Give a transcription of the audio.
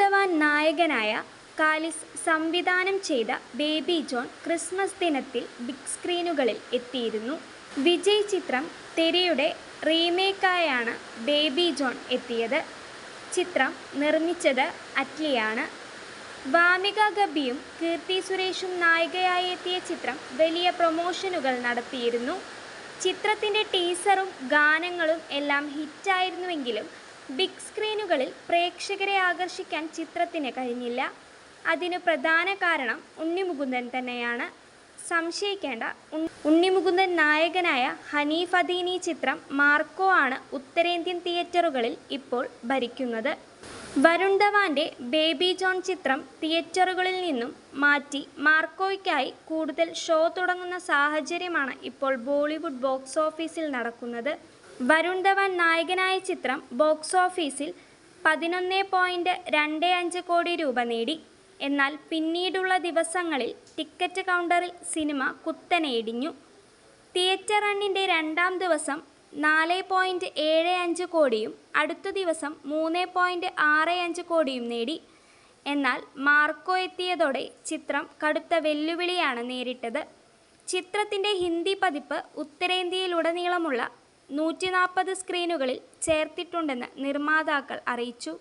ധവാൻ നായകനായ കാലിസ് സംവിധാനം ചെയ്ത ബേബി ജോൺ ക്രിസ്മസ് ദിനത്തിൽ ബിഗ് സ്ക്രീനുകളിൽ എത്തിയിരുന്നു. വിജയ് ചിത്രം തെരിയുടെ റീമേക്കായാണ് ബേബി ജോൺ എത്തിയത്. ചിത്രം നിർമ്മിച്ചത് അറ്റ്ലിയാണ്. വാമിക ഗബിയും കീർത്തി സുരേഷും നായികയായി എത്തിയ ചിത്രം വലിയ പ്രൊമോഷനുകൾ നടത്തിയിരുന്നു. ചിത്രത്തിന്റെ ടീസറും ഗാനങ്ങളും എല്ലാം ഹിറ്റായിരുന്നുവെങ്കിലും ബിഗ് സ്ക്രീനുകളിൽ പ്രേക്ഷകരെ ആകർഷിക്കാൻ ചിത്രത്തിന് കഴിഞ്ഞില്ല. അതിന് പ്രധാന കാരണം ഉണ്ണിമുകുന്ദൻ തന്നെയാണ്. സംശയിക്കേണ്ട ഉണ്ണിമുകുന്ദൻ നായകനായ ഹനീഫ് അദീനി ചിത്രം മാർക്കോ ആണ് ഉത്തരേന്ത്യൻ തിയേറ്ററുകളിൽ ഇപ്പോൾ ഭരിക്കുന്നത്. വരുൺ ധവാന്റെ ബേബി ജോൺ ചിത്രം തിയേറ്ററുകളിൽ നിന്നും മാറ്റി മാർക്കോയ്ക്കായി കൂടുതൽ ഷോ തുടങ്ങുന്ന സാഹചര്യമാണ് ഇപ്പോൾ ബോളിവുഡ് ബോക്സ് ഓഫീസിൽ നടക്കുന്നത്. വരുൺ ധവാൻ നായകനായ ചിത്രം ബോക്സ് ഓഫീസിൽ പതിനൊന്ന് പോയിന്റ് രണ്ട് അഞ്ച് കോടി രൂപ നേടി. എന്നാൽ പിന്നീടുള്ള ദിവസങ്ങളിൽ ടിക്കറ്റ് കൗണ്ടറിൽ സിനിമ കുത്തനെ ഇടിഞ്ഞു തിയേറ്റർ റണ്ണിന്റെ രണ്ടാം ദിവസം നാല് പോയിന്റ് ഏഴ് അഞ്ച് കോടിയും അടുത്ത ദിവസം മൂന്ന് പോയിന്റ് ആറ് അഞ്ച് കോടിയും നേടി. എന്നാൽ മാർക്കോ എത്തിയതോടെ ചിത്രം കടുത്ത വെല്ലുവിളിയാണ് നേരിട്ടത്. ചിത്രത്തിന്റെ ഹിന്ദി പതിപ്പ് ഉത്തരേന്ത്യയിലുടനീളമുള്ള നൂറ്റി നാൽപ്പത് സ്ക്രീനുകളിൽ ചേർത്തിട്ടുണ്ടെന്ന് നിർമ്മാതാക്കൾ അറിയിച്ചു.